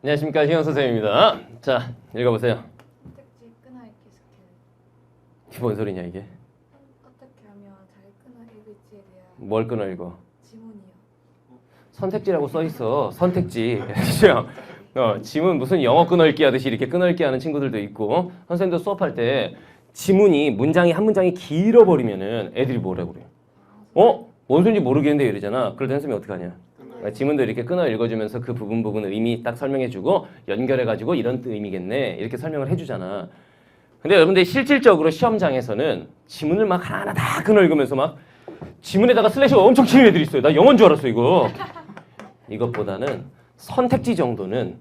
안녕하십니까 희영 선생님입니다. 자 읽어보세요. 택지 끊어읽기 스킬 이게 뭔 소리냐 이게? 어떻게 하면 잘 끊어 읽을지에 대한 뭘 끊어 읽어? 지문이요. 선택지라고 써 있어. 선택지. 그죠? 어, 지문 무슨 영어 끊어 읽기 하듯이 이렇게 끊어 읽기 하는 친구들도 있고 선생님도 수업할 때 지문이 문장이 한 문장이 길어버리면은 애들이 뭐라고 그래요? 어? 뭔 소리인지 모르겠는데 이러잖아. 그럴 때 선생님이 어떻게 하냐? 그러니까 지문도 이렇게 끊어 읽어주면서 그 부분 부분 의미 딱 설명해주고 연결해가지고 이런 의미겠네 이렇게 설명을 해주잖아. 근데 여러분들 실질적으로 시험장에서는 지문을 막 하나하나 다 끊어 읽으면서 막 지문에다가 슬래시가 엄청 치는 애들이 있어요. 나 영어인 줄 알았어 이거. 이것보다는 선택지 정도는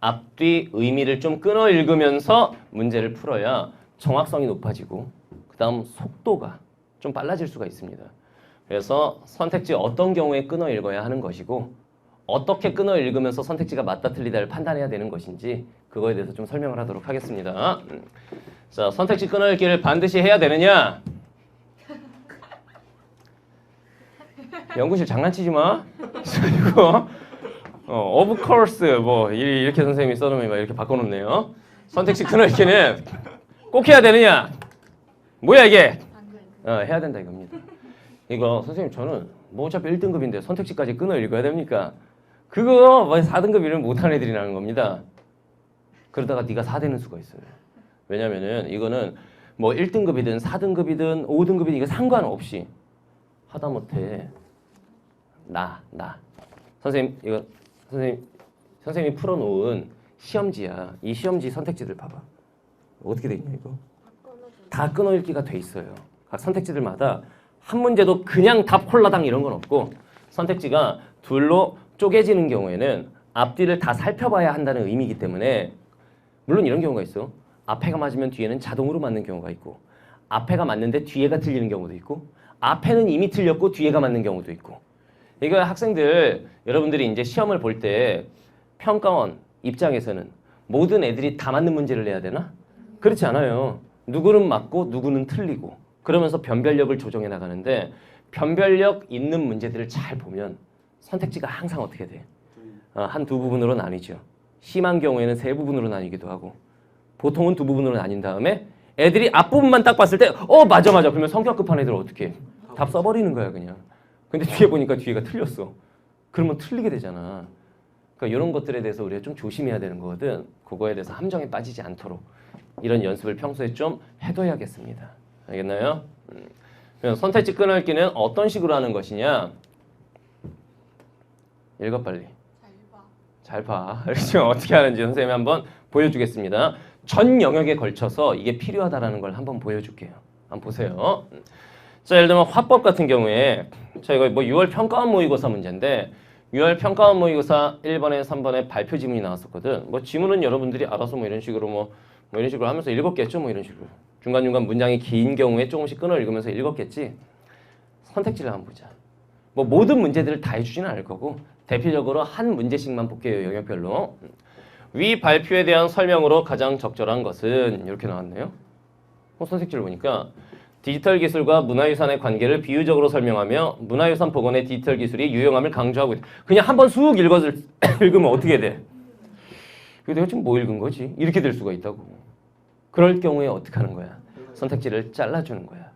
앞뒤 의미를 좀 끊어 읽으면서 문제를 풀어야 정확성이 높아지고 그다음 속도가 좀 빨라질 수가 있습니다. 그래서 선택지 어떤 경우에 끊어 읽어야 하는 것이고 어떻게 끊어 읽으면서 선택지가 맞다 틀리다를 판단해야 되는 것인지 그거에 대해서 좀 설명을 하도록 하겠습니다. 음. 자, 선택지 끊어 읽기를 반드시 해야 되느냐? 연구실 장난치지 마. 이거 어, of course 뭐 이- 이렇게 선생님이 써놓으면 막 이렇게 바꿔놓네요. 선택지 끊어 읽기는 꼭 해야 되느냐? 뭐야 이게? 어, 해야 된다 이겁니다. 이거 선생님 저는 뭐 어차피 1등급인데 선택지까지 끊어 읽어야 됩니까? 그거 뭐 4등급 이름 못하는 애들이 나는 겁니다. 그러다가 네가 4 되는 수가 있어요. 왜냐면은 이거는 뭐 1등급이든 4등급이든 5등급이든 이거 상관없이 하다못해 나, 나. 선생님 이거 선생님 선생님이 풀어놓은 시험지야. 이 시험지 선택지들 봐봐. 어떻게 돼 있냐 이거? 다 끊어 읽기가 돼 있어요. 각 선택지들마다 한 문제도 그냥 답 콜라당 이런 건 없고 선택지가 둘로 쪼개지는 경우에는 앞뒤를 다 살펴봐야 한다는 의미이기 때문에 물론 이런 경우가 있어. 앞에가 맞으면 뒤에는 자동으로 맞는 경우가 있고 앞에가 맞는데 뒤에가 틀리는 경우도 있고 앞에는 이미 틀렸고 뒤에가 맞는 경우도 있고 이거 학생들 여러분들이 이제 시험을 볼 때 평가원 입장에서는 모든 애들이 다 맞는 문제를 내야 되나? 그렇지 않아요. 누구는 맞고 누구는 틀리고 그러면서 변별력을 조정해 나가는데 변별력 있는 문제들을 잘 보면 선택지가 항상 어떻게 돼? 어, 한두 부분으로 나뉘죠. 심한 경우에는 세 부분으로 나뉘기도 하고 보통은 두 부분으로 나뉜 다음에 애들이 앞부분만 딱 봤을 때 어 맞아 맞아 그러면 성격 급한 애들 어떻게 해? 답 써버리는 거야 그냥. 근데 뒤에 보니까 뒤에가 틀렸어. 그러면 틀리게 되잖아. 그러니까 이런 것들에 대해서 우리가 좀 조심해야 되는 거거든. 그거에 대해서 함정에 빠지지 않도록 이런 연습을 평소에 좀 해둬야겠습니다. 알겠나요? 음. 그럼 선택지 끊어읽기는 어떤 식으로 하는 것이냐? 읽어 빨리. 잘 봐. 잘 봐. 지금 어떻게 하는지 선생님이 한번 보여주겠습니다. 전 영역에 걸쳐서 이게 필요하다라는 걸 한번 보여줄게요. 한번 보세요. 자, 예를 들면 화법 같은 경우에 자 이거 뭐 6월 평가원 모의고사 문제인데 6월 평가원 모의고사 1번에 3번에 발표 지문이 나왔었거든. 뭐 지문은 여러분들이 알아서 뭐 이런 식으로 뭐, 뭐 이런 식으로 하면서 읽었겠죠, 뭐 이런 식으로. 중간중간 문장이 긴 경우에 조금씩 끊어 읽으면서 읽었겠지. 선택지를 한번 보자. 뭐 모든 문제들을 다 해주지는 않을 거고 대표적으로 한 문제씩만 볼게요 영역별로 위 발표에 대한 설명으로 가장 적절한 것은 이렇게 나왔네요 어, 선택지를 보니까 디지털 기술과 문화유산의 관계를 비유적으로 설명하며 문화유산 복원의 디지털 기술이 유용함을 강조하고 있다 그냥 한 번 쑥 읽어을 읽으면 어떻게 돼? 내가 지금 뭐 읽은 거지? 이렇게 될 수가 있다고 그럴 경우에 어떻게 하는 거야? 선택지를 잘라주는 거야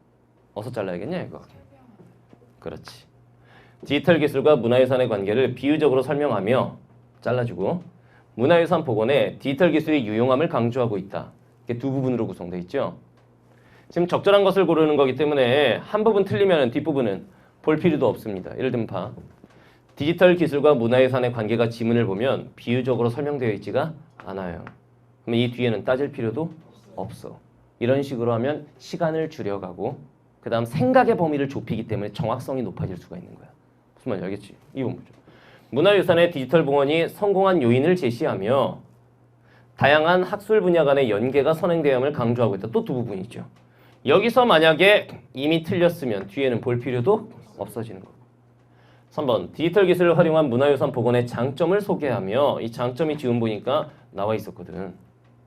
어서 잘라야겠냐 이거 그렇지. 디지털 기술과 문화유산의 관계를 비유적으로 설명하며 잘라주고 문화유산 복원에 디지털 기술의 유용함을 강조하고 있다. 이게 두 부분으로 구성되어 있죠. 지금 적절한 것을 고르는 거기 때문에 한 부분 틀리면 뒷부분은 볼 필요도 없습니다. 예를 들면 봐. 디지털 기술과 문화유산의 관계가 지문을 보면 비유적으로 설명되어 있지가 않아요. 그러면 이 뒤에는 따질 필요도 없어. 이런 식으로 하면 시간을 줄여가고 그 다음 생각의 범위를 좁히기 때문에 정확성이 높아질 수가 있는 거야. 무슨 말인지 알겠지? 이건 뭐죠? 문화유산의 디지털 봉헌이 성공한 요인을 제시하며 다양한 학술 분야 간의 연계가 선행되음을 강조하고 있다. 또 두 부분이 있죠. 여기서 만약에 이미 틀렸으면 뒤에는 볼 필요도 없어지는 거고. 3번 디지털 기술을 활용한 문화유산 복원의 장점을 소개하며 이 장점이 지금 보니까 나와 있었거든.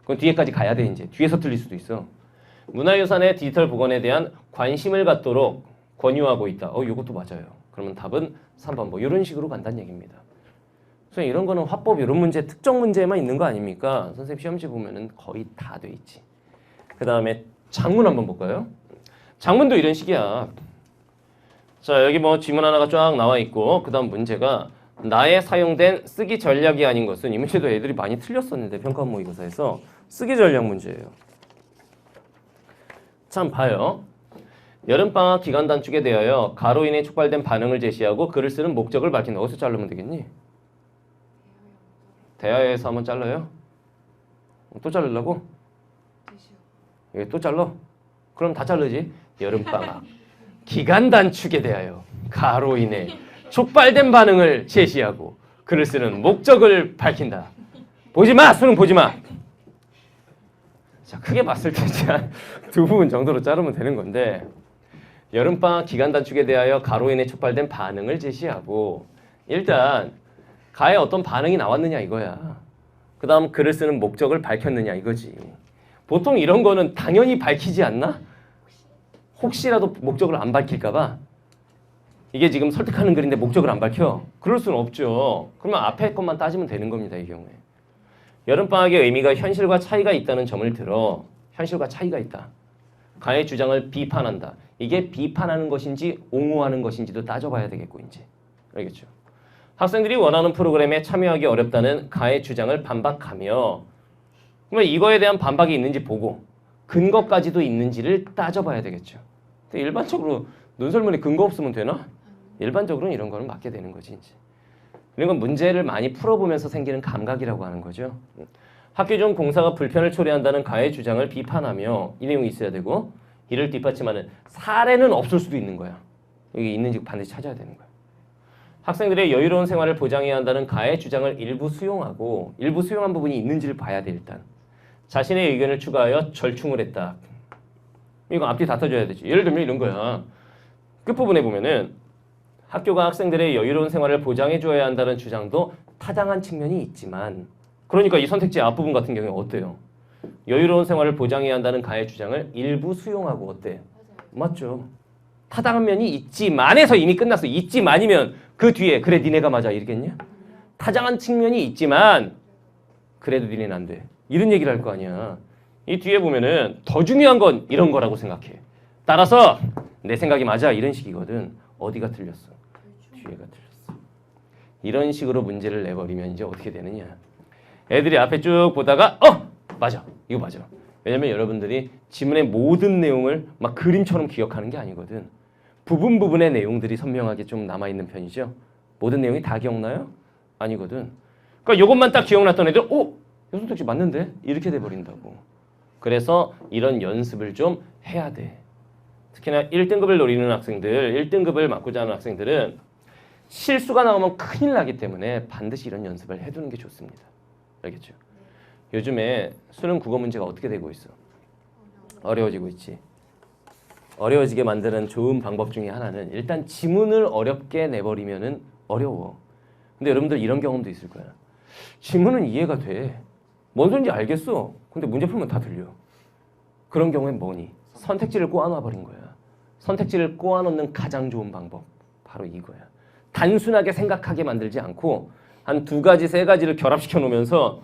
그건 뒤에까지 가야 돼 이제. 뒤에서 틀릴 수도 있어. 문화유산의 디지털 복원에 대한 관심을 갖도록 권유하고 있다. 어, 이것도 맞아요. 그러면 답은 3번 뭐 이런 식으로 간다는 얘기입니다. 선생님 이런 거는 화법 이런 문제 특정 문제에만 있는 거 아닙니까? 선생님 시험지 보면은 거의 다 돼 있지. 그 다음에 장문 한번 볼까요? 장문도 이런 식이야. 자 여기 뭐 지문 하나가 쫙 나와 있고 그 다음 문제가 나의 사용된 쓰기 전략이 아닌 것은 이 문제도 애들이 많이 틀렸었는데 평가 모의고사에서 쓰기 전략 문제예요. 참 봐요. 여름방학 기간 단축에 대하여 가로 인해 촉발된 반응을 제시하고 글을 쓰는 목적을 밝힌다. 어디서 자르면 되겠니? 대하에서 한번 잘라요? 또 자르려고? 예, 또 잘라? 그럼 다 자르지. 여름방학 기간 단축에 대하여 가로 인해 촉발된 반응을 제시하고 글을 쓰는 목적을 밝힌다. 보지 마, 수능 보지 마. 자, 크게 봤을 때 두 부분 정도로 자르면 되는 건데 여름방학 기간 단축에 대하여 가로 인해 촉발된 반응을 제시하고 일단 가에 어떤 반응이 나왔느냐 이거야. 그 다음 글을 쓰는 목적을 밝혔느냐 이거지. 보통 이런 거는 당연히 밝히지 않나? 혹시라도 목적을 안 밝힐까봐 이게 지금 설득하는 글인데 목적을 안 밝혀? 그럴 수는 없죠. 그러면 앞에 것만 따지면 되는 겁니다. 이 경우에. 여름방학의 의미가 현실과 차이가 있다는 점을 들어 현실과 차이가 있다. 가의 주장을 비판한다. 이게 비판하는 것인지 옹호하는 것인지도 따져봐야 되겠고 이제 알겠죠? 학생들이 원하는 프로그램에 참여하기 어렵다는 가의 주장을 반박하며 그러면 이거에 대한 반박이 있는지 보고 근거까지도 있는지를 따져봐야 되겠죠. 근데 일반적으로 논설문에 근거 없으면 되나? 일반적으로는 이런 거는 맞게 되는 거지 이제. 이런 건 문제를 많이 풀어보면서 생기는 감각이라고 하는 거죠. 학교 중 공사가 불편을 초래한다는 가의 주장을 비판하며 이 내용이 있어야 되고 이를 뒷받침하는 사례는 없을 수도 있는 거야. 여기 있는지 반드시 찾아야 되는 거야. 학생들의 여유로운 생활을 보장해야 한다는 가의 주장을 일부 수용하고 일부 수용한 부분이 있는지를 봐야 돼 일단. 자신의 의견을 추가하여 절충을 했다. 이거 앞뒤 다 터져야 되지. 예를 들면 이런 거야. 끝부분에 보면은 학교가 학생들의 여유로운 생활을 보장해 줘야 한다는 주장도 타당한 측면이 있지만 그러니까 이 선택지 앞부분 같은 경우에 어때요? 여유로운 생활을 보장해야 한다는 가의 주장을 일부 수용하고 어때? 맞아요. 맞죠. 타당한 면이 있지만에서 이미 끝났어. 있지만이면 그 뒤에 그래 니네가 맞아 이러겠냐? 타당한 측면이 있지만 그래도 니네는 안 돼. 이런 얘기를 할 거 아니야. 이 뒤에 보면은 더 중요한 건 이런 거라고 생각해. 따라서 내 생각이 맞아 이런 식이거든. 어디가 틀렸어? 뒤에가 틀렸어. 이런 식으로 문제를 내버리면 이제 어떻게 되느냐? 애들이 앞에 쭉 보다가 어 맞아 이거 맞아. 왜냐면 여러분들이 지문의 모든 내용을 막 그림처럼 기억하는 게 아니거든. 부분 부분의 내용들이 선명하게 좀 남아 있는 편이죠. 모든 내용이 다 기억나요? 아니거든. 그러니까 이것만 딱 기억났던 애들, 오, 이 선택지 맞는데 이렇게 돼 버린다고. 그래서 이런 연습을 좀 해야 돼. 특히나 1등급을 노리는 학생들, 1등급을 맡고자 하는 학생들은 실수가 나오면 큰일 나기 때문에 반드시 이런 연습을 해두는 게 좋습니다. 알겠죠? 요즘에 수능 국어 문제가 어떻게 되고 있어? 어려워지고 있지. 어려워지게 만드는 좋은 방법 중에 하나는 일단 지문을 어렵게 내버리면은 어려워. 근데 여러분들 이런 경험도 있을 거야. 지문은 이해가 돼. 뭔 소린지 알겠어. 근데 문제 풀면 다 들려. 그런 경우엔 뭐니? 선택지를 꼬아놔 버린 거야. 선택지를 꼬아놓는 가장 좋은 방법 바로 이거야. 단순하게 생각하게 만들지 않고 한 두 가지 세 가지를 결합시켜 놓으면서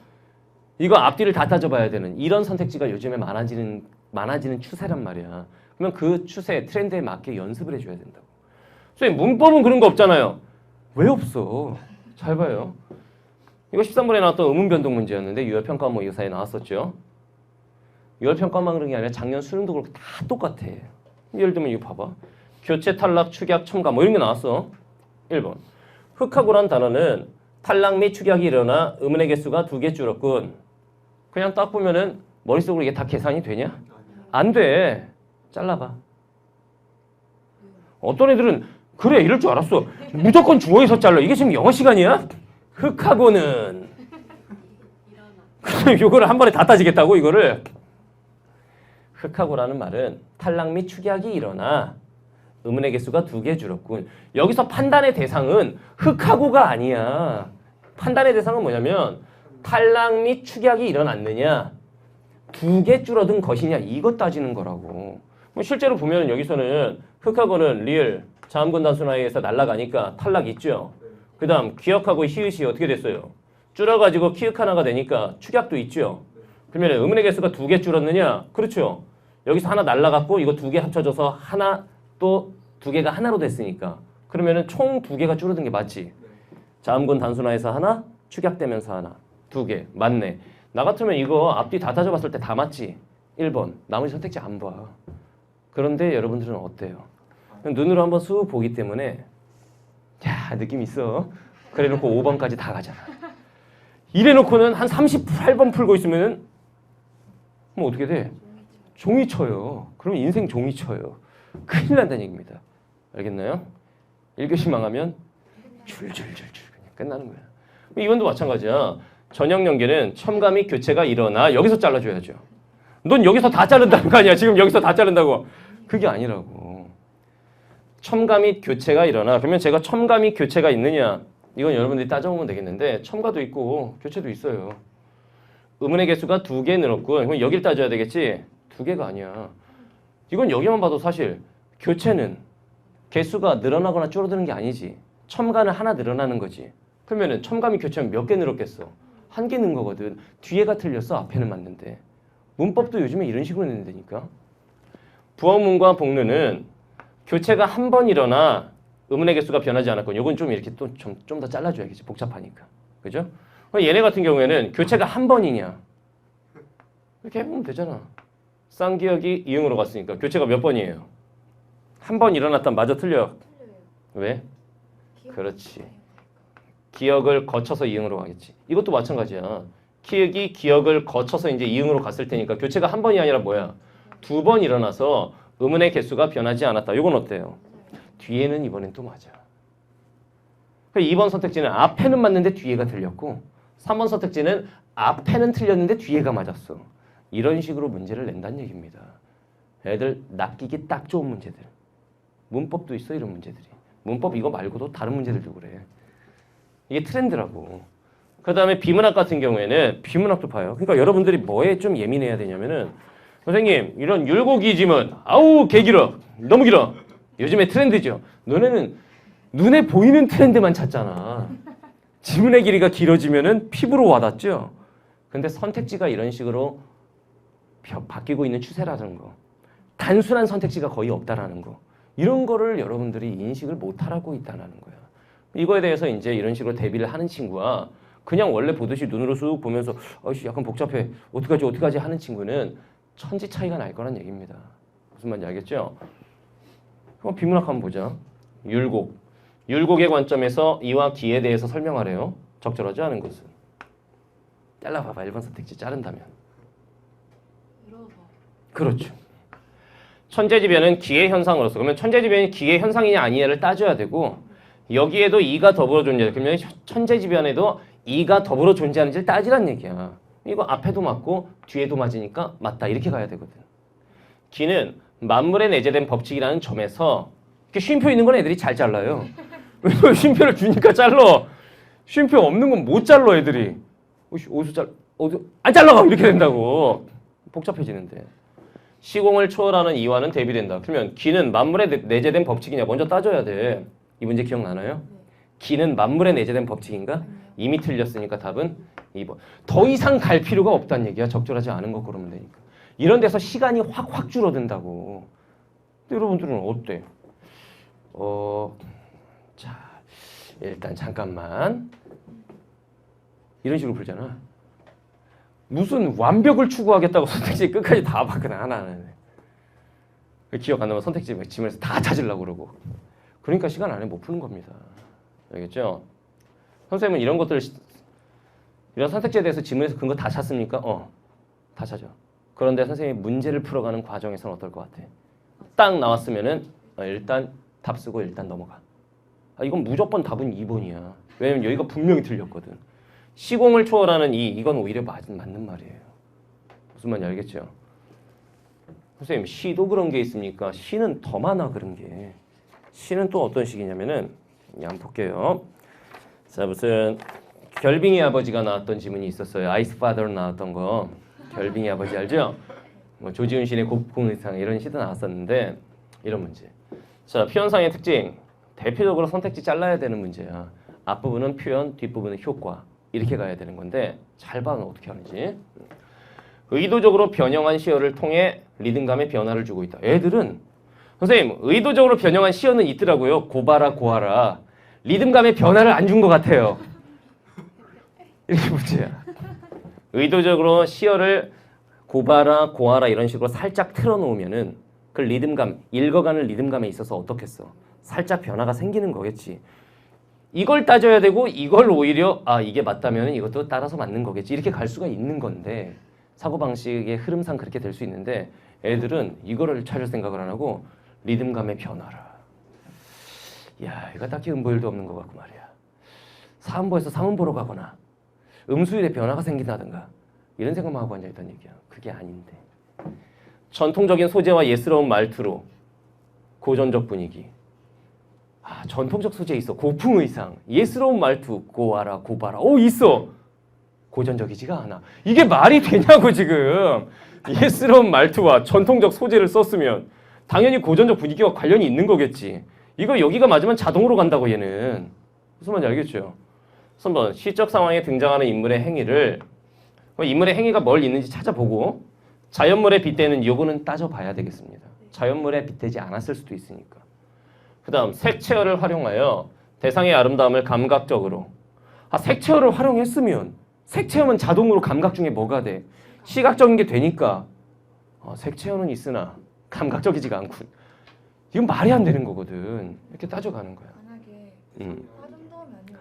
이거 앞뒤를 다 따져봐야 되는 이런 선택지가 요즘에 많아지는 많아지는 추세란 말이야. 그러면 그 추세 트렌드에 맞게 연습을 해줘야 된다고. 선생님 문법은 그런 거 없잖아요. 왜 없어? 잘 봐요. 이거 13번에 나왔던 의문 변동 문제였는데 유효 평가 뭐 이사에 나왔었죠. 유효 평가만 그런 게 아니라 작년 수능도 그렇고 다 똑같아. 예를 들면 이거 봐봐. 교체 탈락 축약 첨가 뭐 이런 게 나왔어. 1번. 흑하고란 단어는 탈락 및 축약이 일어나 의문의 개수가 두 개 줄었군. 그냥 딱 보면은 머릿속으로 이게 다 계산이 되냐? 안 돼. 잘라봐. 어떤 애들은 그래 이럴 줄 알았어. 무조건 주어에서 잘라. 이게 지금 영어 시간이야? 흑하고는 이거를 한 번에 다 따지겠다고 이거를 흑하고라는 말은 탈락 및 축약이 일어나 의문의 개수가 두 개 줄었군. 여기서 판단의 대상은 흑하고가 아니야. 판단의 대상은 뭐냐면 탈락 및 축약이 일어났느냐 두 개 줄어든 것이냐 이것 따지는 거라고. 뭐 실제로 보면 여기서는 흑하고는 리을 자음군 단순화에서 날아가니까 탈락 있죠. 그그 다음 기억하고 히읗이 어떻게 됐어요? 줄어가지고 키읔 하나가 되니까 축약도 있죠. 그러면 음운의 개수가 두 개 줄었느냐? 그렇죠. 여기서 하나 날라갔고 이거 두 개 합쳐져서 하나 또 두 개가 하나로 됐으니까 그러면은 총 두 개가 줄어든 게 맞지. 자음군 단순화해서 하나, 축약되면서 하나, 두 개. 맞네. 나 같으면 이거 앞뒤 다 따져봤을 때 다 맞지. 1번. 나머지 선택지 안 봐. 그런데 여러분들은 어때요? 눈으로 한번 쑥 보기 때문에 야 느낌 있어. 그래놓고 5번까지 다 가잖아. 이래놓고는 한 38번 풀고 있으면은 뭐 어떻게 돼? 종이 쳐요. 그럼 인생 종이 쳐요. 큰일 난다는 얘기입니다. 알겠나요? 1교시 망하면 줄줄줄줄 그냥 끝나는 거야. 이번도 마찬가지야. 전형 연계는 첨가 및 교체가 일어나 여기서 잘라줘야죠. 넌 여기서 다 자른다는 거 아니야? 지금 여기서 다 자른다고. 그게 아니라고. 첨가 및 교체가 일어나. 그러면 제가 첨가 및 교체가 있느냐? 이건 여러분들이 따져보면 되겠는데 첨가도 있고 교체도 있어요. 음운의 개수가 두 개 늘었군. 그럼 여길 따져야 되겠지? 두 개가 아니야. 이건 여기만 봐도 사실 교체는 개수가 늘어나거나 줄어드는 게 아니지. 첨가는 하나 늘어나는 거지. 그러면은 첨가 및 교체는 몇개 늘었겠어? 한 개 는 거거든. 뒤에가 틀렸어. 앞에는 맞는데. 문법도 요즘에 이런 식으로 낸다니까. 부어문과 복르는 교체가 한 번 일어나 음운의 개수가 변하지 않았건 요건 좀 이렇게 또 좀 좀 더 잘라줘야겠지. 복잡하니까. 그죠? 얘네 같은 경우에는 교체가 한 번이냐? 이렇게 해보면 되잖아. 쌍기역이 이응으로 갔으니까 교체가 몇 번이에요? 한 번 일어났단 마저 틀려. 틀려요. 왜? 그렇지. 기억을 거쳐서 이응으로 가겠지. 이것도 마찬가지야. 기억이 기억을 거쳐서 이제 이응으로 갔을 테니까 교체가 한 번이 아니라 뭐야? 두 번 일어나서 음운의 개수가 변하지 않았다. 이건 어때요? 뒤에는 이번엔 또 맞아. 2번 선택지는 앞에는 맞는데 뒤에가 틀렸고 3번 선택지는 앞에는 틀렸는데 뒤에가 맞았어. 이런 식으로 문제를 낸다는 얘기입니다. 애들 낚이기 딱 좋은 문제들. 문법도 있어 이런 문제들이. 문법 이거 말고도 다른 문제들도 그래. 이게 트렌드라고. 그 다음에 비문학 같은 경우에는 비문학도 봐요. 그러니까 여러분들이 뭐에 좀 예민해야 되냐면은 선생님 이런 율곡이 지문 아우 개 길어 너무 길어 요즘에 트렌드죠. 너네는 눈에 보이는 트렌드만 찾잖아. 지문의 길이가 길어지면은 피부로 와닿죠. 근데 선택지가 이런 식으로 벼- 바뀌고 있는 추세라는 거. 단순한 선택지가 거의 없다라는 거. 이런 거를 여러분들이 인식을 못 하고 있다는 거야. 이거에 대해서 이제 이런 식으로 대비를 하는 친구와 그냥 원래 보듯이 눈으로 쑥 보면서 어씨 약간 복잡해 어떡하지 어떡하지 하는 친구는 천지 차이가 날 거란 얘기입니다. 무슨 말인지 알겠죠? 그럼 비문학 한번 보자. 율곡. 율곡의 관점에서 이와 기에 대해서 설명하래요. 적절하지 않은 것은. 잘라봐봐. 1번 선택지 자른다면. 그렇죠. 천재지변은 기의 현상으로서 그러면 천재지변이 기의 현상이냐 아니냐를 따져야 되고 여기에도 이가 더불어 존재해. 그러면 천재지변에도 이가 더불어 존재하는지를 따지란 얘기야. 이거 앞에도 맞고 뒤에도 맞으니까 맞다 이렇게 가야 되거든. 기는 만물에 내재된 법칙이라는 점에서 이렇게 쉼표 있는 건 애들이 잘 잘라요. 왜냐면 쉼표를 주니까 잘라. 쉼표 없는 건 못 잘라 애들이. 어디서 잘 어디 안 잘라 이렇게 된다고 복잡해지는데. 시공을 초월하는 이와는 대비된다. 그러면 기는 만물에 내- 내재된 법칙이냐 먼저 따져야 돼. 이 문제 기억나나요? 네. 기는 만물에 내재된 법칙인가? 아니요. 이미 틀렸으니까 답은 2번. 더 이상 갈 필요가 없다는 얘기야. 적절하지 않은 거 그러면 되니까. 이런 데서 시간이 확확 줄어든다고. 여러분들은 어때? 어, 자, 일단 잠깐만. 이런 식으로 풀잖아. 무슨 완벽을 추구하겠다고 선택지 끝까지 다 봤거든 하나는. 기억 안 나면 선택지 지문에서 다 찾으려고 그러고. 그러니까 시간 안에 못 푸는 겁니다. 알겠죠? 선생님은 이런 것들 이런 선택지에 대해서 지문에서 근거 다 찾습니까? 어, 다 찾아. 그런데 선생님이 문제를 풀어가는 과정에서는 어떨 것 같아? 딱 나왔으면은 어, 일단 답 쓰고 일단 넘어가. 아, 이건 무조건 답은 2번이야. 왜냐면 여기가 분명히 틀렸거든. 시공을 초월하는 이 이건 오히려 맞, 맞는 말이에요. 무슨 말인지 알겠죠? 선생님 시도 그런 게 있습니까? 시는 더 많아 그런 게. 시는 또 어떤 예, 한번 볼게요. 자 무슨 결빙의 아버지가 나왔던 지문이 있었어요. 아이스 파더 나왔던 거. 결빙의 아버지 알죠? 뭐 조지훈 씨의 곡공의상 이런 시도 나왔었는데 이런 문제. 자 피현상의 특징 대표적으로 선택지 잘라야 되는 문제야. 앞부분은 표현, 뒷부분은 효과 이렇게 가야 되는 건데 잘 봐, 어떻게 하는지. 의도적으로 변형한 시어를 통해 리듬감의 변화를 주고 있다. 애들은 선생님 의도적으로 변형한 시어는 있더라고요. 고바라 고하라 리듬감의 변화를 안 준 것 같아요. 이렇게 문제야. 의도적으로 시어를 고바라 고하라 이런 식으로 살짝 틀어놓으면은 그 리듬감 읽어가는 리듬감에 있어서 어떻겠어? 살짝 변화가 생기는 거겠지. 이걸 따져야 되고 이걸 오히려 아 이게 맞다면 이것도 따라서 맞는 거겠지 이렇게 갈 수가 있는 건데 사고 방식의 흐름상 그렇게 될 수 있는데 애들은 이거를 찾을 생각을 안 하고 리듬감의 변화라. 야 이거 딱히 음보일도 없는 것 같고 말이야. 사음보에서 삼음보로 가거나 음수일에 변화가 생긴다든가 이런 생각만 하고 앉아 있다는 얘기야. 그게 아닌데 전통적인 소재와 예스러운 말투로 고전적 분위기. 아, 전통적 소재 있어. 고풍 의상, 예스러운 말투, 고와라, 고바라. 오 있어. 고전적이지가 않아. 이게 말이 되냐고 지금. 예스러운 말투와 전통적 소재를 썼으면 당연히 고전적 분위기와 관련이 있는 거겠지. 이거 여기가 맞으면 자동으로 간다고 얘는. 무슨 말인지 알겠죠? 3번 시적 상황에 등장하는 인물의 행위를 그 인물의 행위가 뭘 있는지 찾아보고 자연물에 빗대는 요거는 따져봐야 되겠습니다. 자연물에 빗대지 않았을 수도 있으니까. 그 다음 색채어를 활용하여 대상의 아름다움을 감각적으로. 아 색채어를 활용했으면 색채어는 자동으로 감각 중에 뭐가 돼? 시각적인 게 되니까. 어, 색채어는 있으나 감각적이지가 않고 이건 말이 안 되는 거거든. 이렇게 따져가는 거야. 음.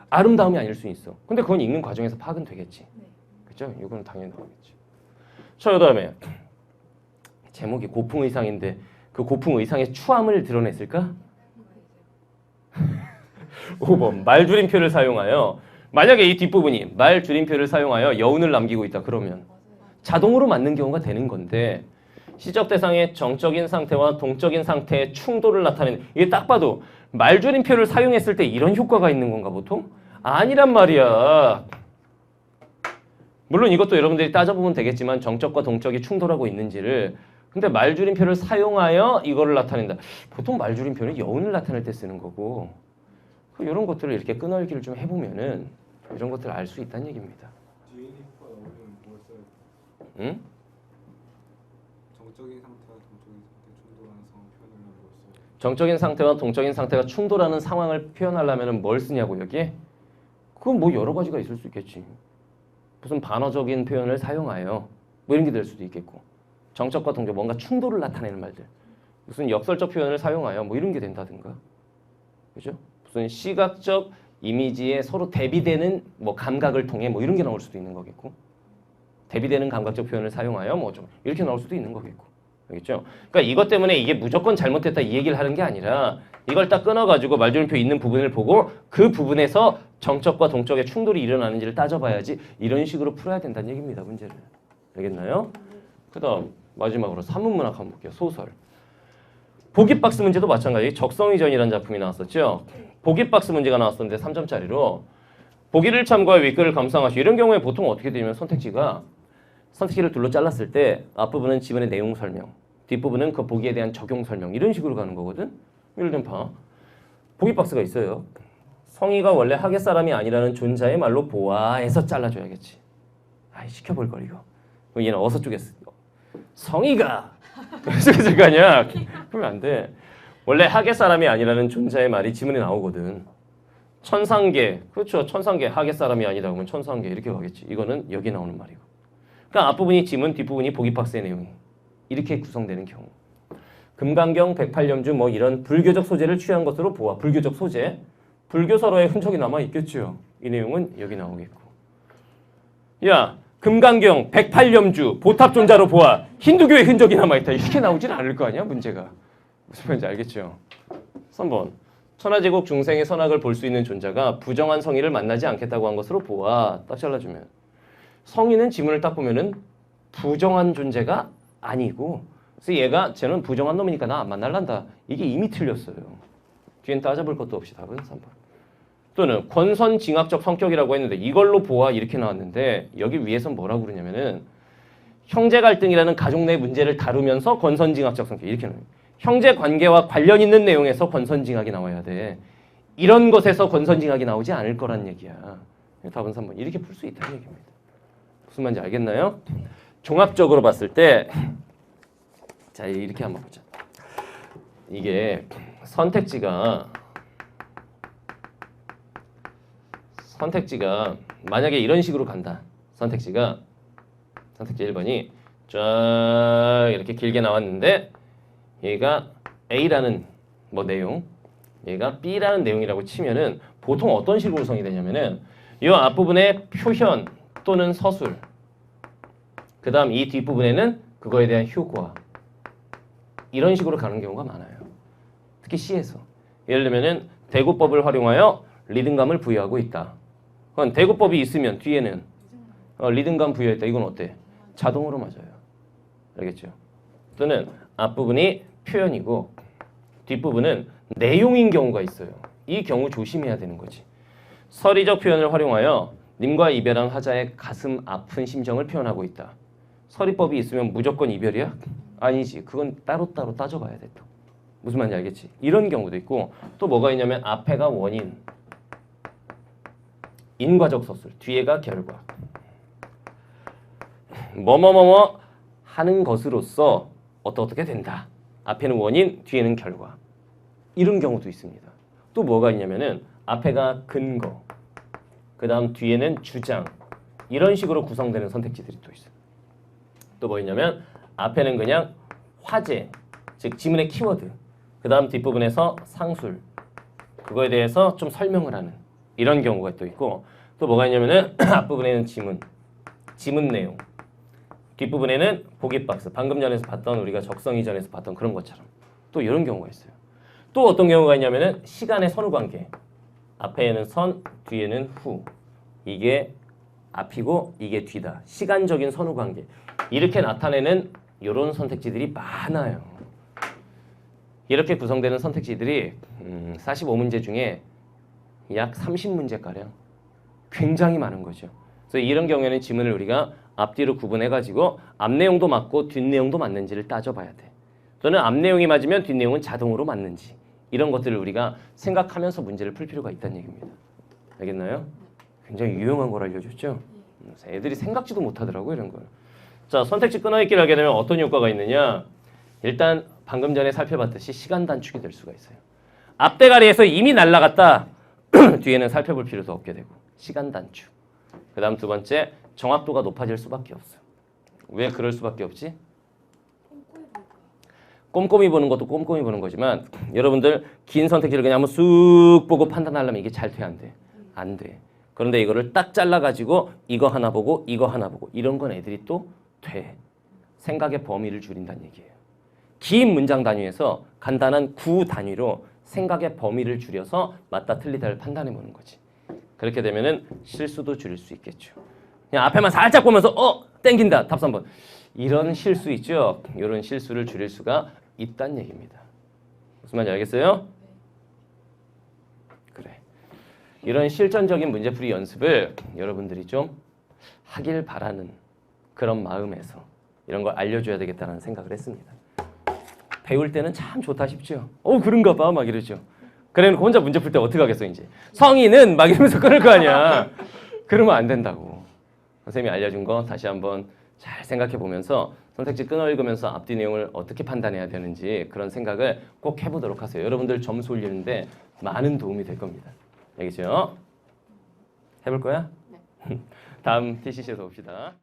아름다움이 아닐 수 있어. 근데 그건 읽는 과정에서 파악은 되겠지. 네. 그죠 이거는 당연히 나오겠지. 자 그 다음에 제목이 고풍 의상인데 그 고풍 의상의 추함을 드러냈을까? 5번 말 줄임표를 사용하여 만약에 이 뒷부분이 말 줄임표를 사용하여 여운을 남기고 있다 그러면. 자동으로 맞는 경우가 되는 건데 시적 대상의 정적인 상태와 동적인 상태의 충돌을 나타내는 이게 딱 봐도 말 줄임표를 사용했을 때 이런 효과가 있는 건가 보통? 아니란 말이야. 물론 이것도 여러분들이 따져보면 되겠지만 정적과 동적이 충돌하고 있는지를 근데 말줄임표를 사용하여 이거를 나타낸다. 보통 말줄임표는 여운을 나타낼 때 쓰는 거고 그 이런 것들을 이렇게 끈얼기를 좀 해보면은 이런 것들을 알 수 있다는 얘기입니다. 응? 정적인 상태와 동적인 상태 충돌하는 상황 표현하려면 뭘 돼? 정적인 상태와 동적인 상태가 충돌하는 상황을 표현하려면 뭘 쓰냐고 여기에? 그건 뭐 여러 가지가 있을 수 있겠지. 무슨 반어적인 표현을 사용하여 뭐 이런 게 될 수도 있겠고 정적과 동적 뭔가 충돌을 나타내는 말들 무슨 역설적 표현을 사용하여 뭐 이런 게 된다든가 그죠? 무슨 시각적 이미지에 서로 대비되는 뭐 감각을 통해 뭐 이런 게 나올 수도 있는 거겠고 대비되는 감각적 표현을 사용하여 뭐 좀 이렇게 나올 수도 있는 거겠고. 알겠죠? 그러니까 이것 때문에 이게 무조건 잘못됐다 이 얘기를 하는 게 아니라 이걸 딱 끊어가지고 말줄임표 있는 부분을 보고 그 부분에서 정적과 동적의 충돌이 일어나는지를 따져봐야지 이런 식으로 풀어야 된다는 얘기입니다 문제를 알겠나요? 그 다음 마지막으로 산문문학 한번 볼게요. 소설. 보기 박스 문제도 마찬가지. 적성이전이라는 작품이 나왔었죠 보기 박스 문제가 나왔었는데 3점짜리로 보기를 참고하여 윗글을 감상하시오 이런 경우에 보통 어떻게 되냐면 선택지가 선택지를 둘로 잘랐을 때 앞부분은 지문의 내용 설명, 뒷부분은 그 보기에 대한 적용 설명 이런 식으로 가는 거거든. 예를 들면 봐. 보기 박스가 있어요. 성희가 원래 하객 사람이 아니라는 존자의 말로 보아해서 잘라줘야겠지. 아이 시켜볼 걸 이거. 얘는 어서 쪽에 쓰. 성희가 거 아니야. 그러면 안 돼. 원래 하객 사람이 아니라는 존자의 말이 지문에 나오거든. 천상계 그렇죠. 천상계 하객 사람이 아니다 그러면 천상계 이렇게 가겠지. 이거는 여기 나오는 말이고. 그러니까 앞부분이 지문, 뒷부분이 보기 박스의 내용이 이렇게 구성되는 경우. 금강경, 백팔염주 뭐 이런 불교적 소재를 취한 것으로 보아. 불교적 소재. 불교 서로의 흔적이 남아 있겠죠. 이 내용은 여기 나오겠고. 야, 금강경, 백팔염주, 보탑존자로 보아. 힌두교의 흔적이 남아 있다. 이렇게 나오진 않을 거 아니야, 문제가. 무슨 말인지 알겠죠? 3번. 천하제국 중생의 선악을 볼 수 있는 존재가 부정한 성의를 만나지 않겠다고 한 것으로 보아. 딱 잘라주면. 성인은 지문을 딱 보면은 부정한 존재가 아니고 그래서 얘가 쟤는 부정한 놈이니까 나 안 만날란다 이게 이미 틀렸어요 뒤엔 따져볼 것도 없이 답은 3번 또는 권선징악적 성격이라고 했는데 이걸로 보아 이렇게 나왔는데 여기 위에선 뭐라고 그러냐면은 형제 갈등이라는 가족 내 문제를 다루면서 권선징악적 성격 이렇게 나와요 형제 관계와 관련 있는 내용에서 권선징악이 나와야 돼 이런 것에서 권선징악이 나오지 않을 거란 얘기야. 답은 3번. 이렇게 풀 수 있다는 얘기입니다. 무슨 말인지 알겠나요? 종합적으로 봤을 때 자, 이렇게 한번 보자. 이게 선택지가 선택지가 만약에 이런 식으로 간다. 선택지가 선택지 1번이 쫙 이렇게 길게 나왔는데 얘가 A라는 뭐 내용, 얘가 B라는 내용이라고 치면은 보통 어떤 식으로 구성이 되냐면은 이 앞부분에 표현 또는 서술, 그 다음 이 뒷부분에는 그거에 대한 효과 이런 식으로 가는 경우가 많아요. 특히 C에서 예를 들면은 대구법을 활용하여 리듬감을 부여하고 있다. 그건 대구법이 있으면 뒤에는 어, 리듬감 부여했다. 이건 어때? 자동으로 맞아요. 알겠죠? 또는 앞부분이 표현이고 뒷부분은 내용인 경우가 있어요. 이 경우 조심해야 되는 거지. 서리적 표현을 활용하여 님과 이별한 화자의 가슴 아픈 심정을 표현하고 있다. 서리법이 있으면 무조건 이별이야? 아니지. 그건 따로따로 따져봐야 돼 또. 무슨 말인지 알겠지? 이런 경우도 있고 또 뭐가 있냐면 앞에가 원인, 인과적 서술, 뒤에가 결과. 뭐뭐뭐뭐 하는 것으로서 어떻게 된다. 앞에는 원인, 뒤에는 결과. 이런 경우도 있습니다. 또 뭐가 있냐면은 앞에가 근거, 그 다음 뒤에는 주장. 이런 식으로 구성되는 선택지들이 또 있어요. 또뭐 있냐면 앞에는 그냥 화제, 즉 지문의 키워드. 그 다음 뒷부분에서 상술. 그거에 대해서 좀 설명을 하는 이런 경우가 또 있고 또 뭐가 있냐면은 앞부분에는 지문, 지문 내용. 뒷부분에는 보기 박스. 방금 전에서 봤던 우리가 적성 이전에서 봤던 그런 것처럼 또 이런 경우가 있어요. 또 어떤 경우가 있냐면은 시간의 선후 관계. 앞에는 선, 뒤에는 후. 이게 앞이고 이게 뒤다. 시간적인 선후 관계. 이렇게 나타내는 이런 선택지들이 많아요. 이렇게 구성되는 선택지들이 음, 45문제 중에 약 30문제가량 굉장히 많은 거죠. 그래서 이런 경우에는 지문을 우리가 앞뒤로 구분해 가지고 앞 내용도 맞고 뒷 내용도 맞는지를 따져봐야 돼. 또는 앞 내용이 맞으면 뒷 내용은 자동으로 맞는지 이런 것들을 우리가 생각하면서 문제를 풀 필요가 있다는 얘기입니다. 알겠나요? 굉장히 유용한 걸 알려줬죠. 애들이 생각지도 못하더라고 이런 걸. 자 선택지 끊어있기를 하게 되면 어떤 효과가 있느냐? 일단 방금 전에 살펴봤듯이 시간 단축이 될 수가 있어요. 앞대가리에서 이미 날라갔다. 뒤에는 살펴볼 필요도 없게 되고 시간 단축. 그 다음 두 번째 정확도가 높아질 수밖에 없어요. 왜 그럴 수밖에 없지? 꼼꼼히 보는 것도 꼼꼼히 보는 거지만 여러분들 긴 선택지를 그냥 한번 쑥 보고 판단하려면 이게 잘 돼 안 돼? 안 돼. 그런데 이거를 딱 잘라 가지고 이거 하나 보고 이거 하나 보고 이런 건 애들이 또 돼. 생각의 범위를 줄인다는 얘기예요. 긴 문장 단위에서 간단한 구 단위로 생각의 범위를 줄여서 맞다 틀리다를 판단해 보는 거지. 그렇게 되면은 실수도 줄일 수 있겠죠. 그냥 앞에만 살짝 보면서 어 땡긴다 답 3번 이런 실수 있죠. 이런 실수를 줄일 수가 있다는 얘기입니다. 무슨 말인지 알겠어요? 그래. 이런 실전적인 문제풀이 연습을 여러분들이 좀 하길 바라는 그런 마음에서 이런 걸 알려줘야 되겠다는 생각을 했습니다. 배울 때는 참 좋다 싶죠. 어 그런가 봐 막 이러죠. 그래 놓고 혼자 문제 풀 때 어떻게 하겠어 이제 성인은 막 이러면서 끊을 거 아니야. 그러면 안 된다고. 선생님이 알려준 거 다시 한번 잘 생각해 보면서 선택지 끊어 읽으면서 앞뒤 내용을 어떻게 판단해야 되는지 그런 생각을 꼭 해보도록 하세요. 여러분들 점수 올리는데 많은 도움이 될 겁니다. 알겠죠? 해볼 거야? 다음 TCC에서 봅시다.